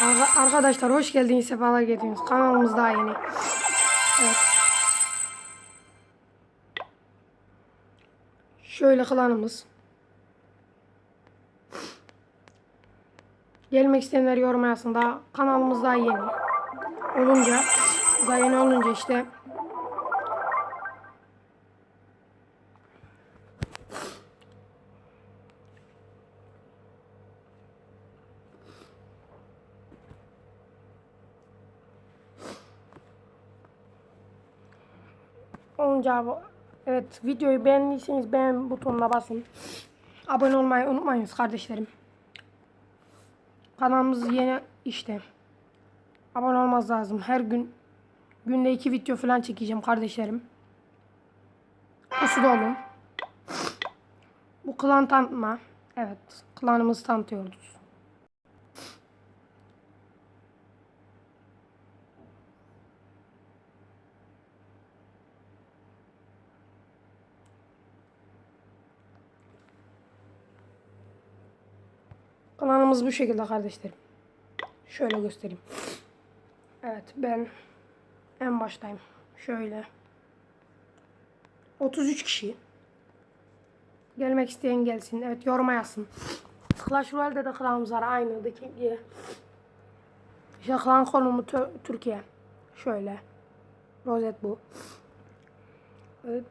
Arka- Arkadaşlar hoş geldiniz, sefalar getirdiniz. Kanalımız daha yeni. Evet. Şöyle klanımız. Gelmek isteyenler yorum yazsın. Daha kanalımız daha yeni. Olunca, daha yeni olunca işte olunca bu- evet videoyu beğendiyseniz beğen butonuna basın. Abone olmayı unutmayınız kardeşlerim. Kanalımız yeni işte. Abone olmaz lazım. Her gün günde iki video falan çekeceğim kardeşlerim. Pusu da olun. Bu klan tanıtma. Evet. Klanımızı tanıtıyoruz. Kanalımız bu şekilde kardeşlerim. Şöyle göstereyim. Evet ben en baştayım. Şöyle. 33 kişi. Gelmek isteyen gelsin. Evet yoruma yazsın. Clash Royale'de de klanımız var aynı gibi. İşte klan konumu Türkiye. Şöyle. Rozet bu. Evet.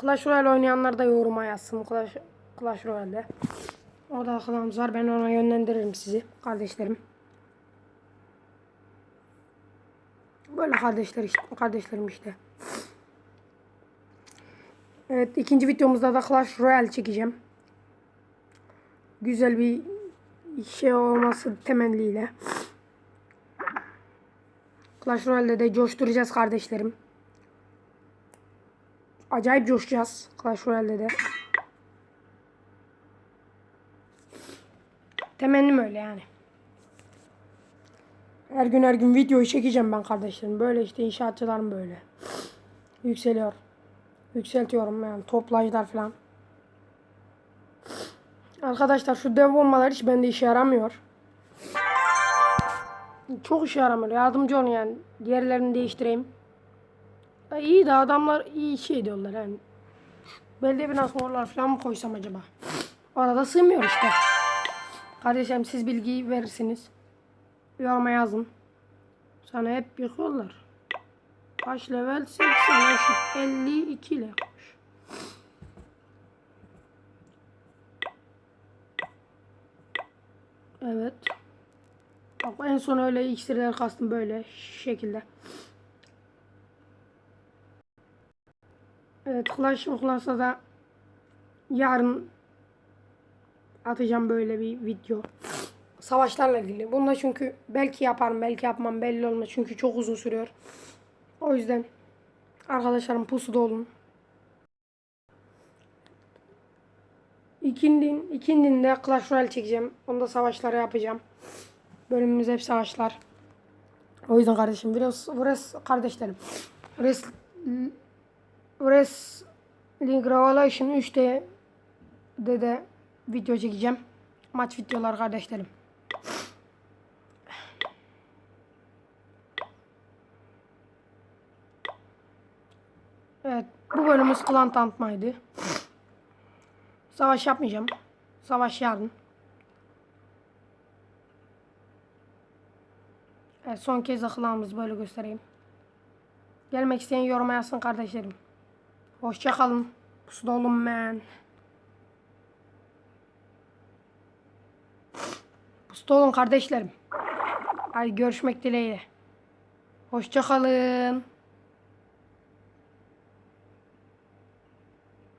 Clash Royale oynayanlar da yoruma yazsın. Clash, Clash Royale'de. Orada klanımız var. Ben ona yönlendiririm sizi. Kardeşlerim. Böyle kardeşler işte, kardeşlerim işte. Evet ikinci videomuzda da Clash Royale çekeceğim. Güzel bir şey olması temenniyle. Clash Royale'de de coşturacağız kardeşlerim. Acayip coşacağız Clash Royale'de de. Temennim öyle yani. Her gün her gün videoyu çekeceğim ben kardeşlerim. Böyle işte inşaatçılarım böyle. Yükseliyor. Yükseltiyorum yani toplayıcılar falan. Arkadaşlar şu dev bombalar hiç bende işe yaramıyor. Çok işe yaramıyor. Yardımcı olun yani. Yerlerini değiştireyim. Ya iyi de adamlar iyi şey diyorlar yani. Belediye binası oralar falan mı koysam acaba? Orada sığmıyor işte. Kardeşim siz bilgiyi verirsiniz. Yoruma yazın. Sana hep yıkıyorlar. Kaç level? 80 eşit. 52 ile yapmış. Evet. Bak en son öyle iksirler kastım böyle şekilde. Evet Clash of Clans'ta da yarın atacağım böyle bir video. Savaşlarla ilgili. Bunda çünkü belki yaparım belki yapmam belli olmaz. Çünkü çok uzun sürüyor. O yüzden arkadaşlarım pusuda olun. İkindin, ikindinde Clash Royale çekeceğim. Onda savaşları yapacağım. Bölümümüz hep savaşlar. O yüzden kardeşim biraz burası kardeşlerim. Res Wrestling Revolution 3'te de de video çekeceğim. Maç videolar kardeşlerim. Evet. Bu bölümümüz klan tanıtmaydı. Savaş yapmayacağım. Savaş yarın. Evet, son kez de klanımızı böyle göstereyim. Gelmek isteyen yoruma yazsın kardeşlerim. Hoşça kalın. Pusuda men. Pusuda olun kardeşlerim. Hadi görüşmek dileğiyle. Hoşça kalın.